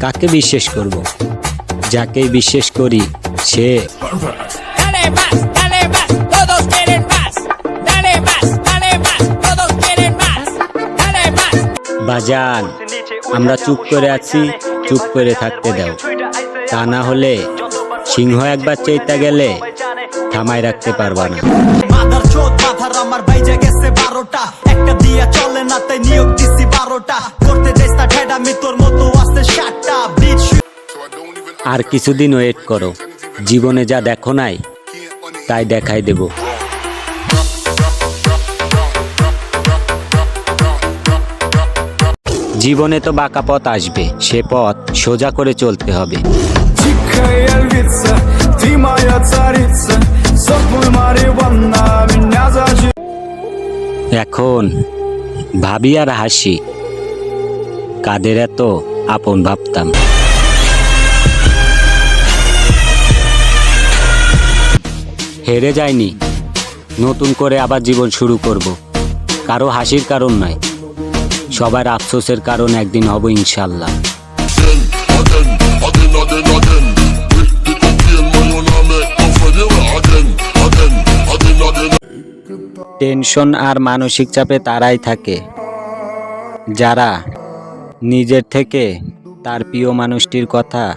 কাকে বিশ্বাস করব যাকে বিশ্বাস করি সে Dale más, dale más, todos quieren más. Dale más, dale más, todos quieren más. Dale más. বাজান আমরা চুপ করে আছি চুপ করে থাকতে দাও তা না হলে সিংহ একবার চেইতা গেলে থামায় রাখতে পারবা না মাদার চোদ মাথার আমার বাইজে গেছে বারোটা একটা দিয়া চলে না তাই নিয়োগ দিছি বারোটা আর কিছুদিন ওয়েট করো। জীবনে যা দেখো নাই তাই দেখাই দেব। জীবনে তো বাঁকা পথ আসবে সে পথ সোজা করে চলতে হবে। এখন ভাবি আর হাসি কাদের এত আপন ভাবতাম। হেরে যায়নি। নতুন করে আবার জীবন শুরু করব। কারও হাসির কারণ নয়। সবার আফসোসের কারণ একদিন হব ইনশাল্লাহ. টেনশন আর মানসিক চাপে তারাই থাকে। যারা নিজের থেকে তার প্রিয় মানুষটির কথা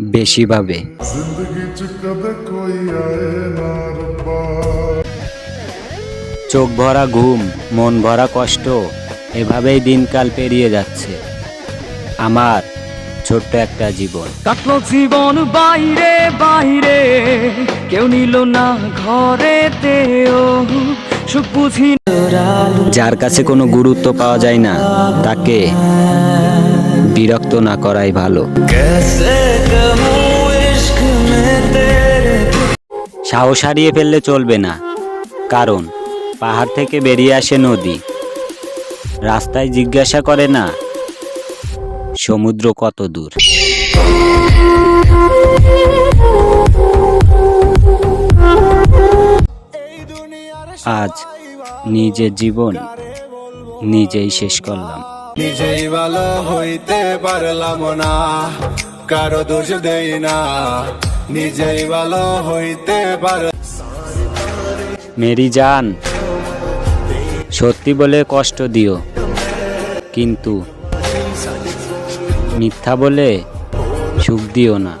বেশি ভাবে চোখ ভরা ঘুম মন ভরা কষ্ট এভাবেই দিনকাল পেরিয়ে যাচ্ছে। আমার ছোট্ট একটা জীবন। কাটলো জীবন বাইরে বাইরে কেউ নিল না ঘরে সুখ বুঝি যার কাছে কোনো গুরুত্ব পাওয়া যায় না তাকে বিরক্ত না করাই ভালো। সাহস হারিয়ে ফেললে চলবে না। কারণ পাহাড় থেকে বেরিয়ে আসে নদী। রাস্তায় জিজ্ঞাসা করে না সমুদ্র কত দূর। আজ নিজের জীবন নিজেই শেষ করলাম। নিজেই ভালো হইতে পারলাম না, কারও দোষ দেই না। নিজেই ভালো হইতে পার মেরি যান সত্যি বলে কষ্ট দিও, কিন্তু মিথ্যা বলে সুখ দিও না।